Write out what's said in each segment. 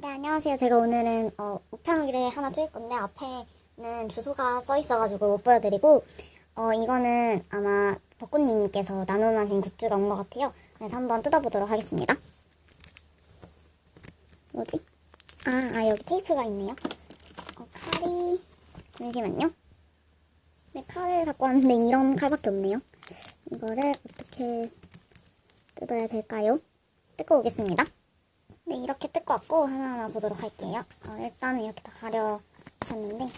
네, 안녕하세요. 제가 오늘은 어, 우편우기를 하나 찍을 건데 앞에는 주소가 써 있어가지고 못 보여드리고 어, 이거는 아마 벚꽃님께서 나눔하신 굿즈가 온 것 같아요. 그래서 한번 뜯어보도록 하겠습니다. 뭐지? 아, 아 여기 테이프가 있네요. 어, 칼이 잠시만요. 네, 칼을 갖고 왔는데 이런 칼밖에 없네요. 이거를 어떻게 뜯어야 될까요? 뜯고 오겠습니다. 네, 이렇게 뜯고 왔고 하나하나 보도록 할게요. 어, 일단은 이렇게 다 가려 줬는데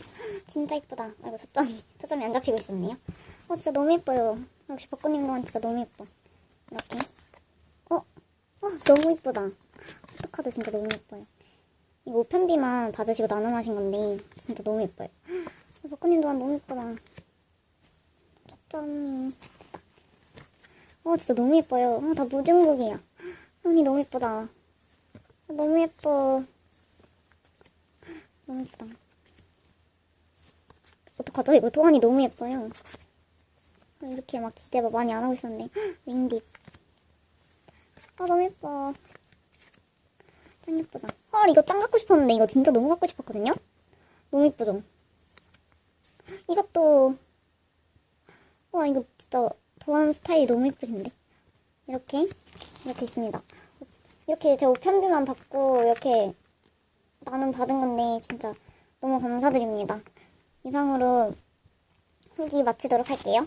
진짜 이쁘다. 아이고 초점이 초점이 안 잡히고 있었네요. 어 진짜 너무 예뻐요. 역시 벚꽃님 동안 진짜 너무 예뻐. 이렇게 어, 어 너무 이쁘다. 포토카드 진짜 너무 예뻐요. 이거 우편비만 받으시고 나눔하신 건데 진짜 너무 예뻐요. 벚꽃님 동안 너무 예쁘다. 초점이. 어 진짜 너무 예뻐요. 어, 다 무중국이야. 언니 너무 예쁘다. 너무 예뻐. 너무 예쁘다. 어떡하죠? 이거 도안이 너무 예뻐요. 아, 이렇게 막 기대 많이 안 하고 있었는데. 헉, 윙딥. 아, 너무 예뻐. 짱 예쁘다. 헐, 이거 짱 갖고 싶었는데 이거 진짜 너무 갖고 싶었거든요? 너무 예쁘죠? 이것도. 와, 이거 진짜 도안 스타일이 너무 예쁘신데? 이렇게, 이렇게 있습니다. 이렇게 제 우편비만 받고 이렇게 나눔 받은 건데 진짜 너무 감사드립니다. 이상으로 후기 마치도록 할게요.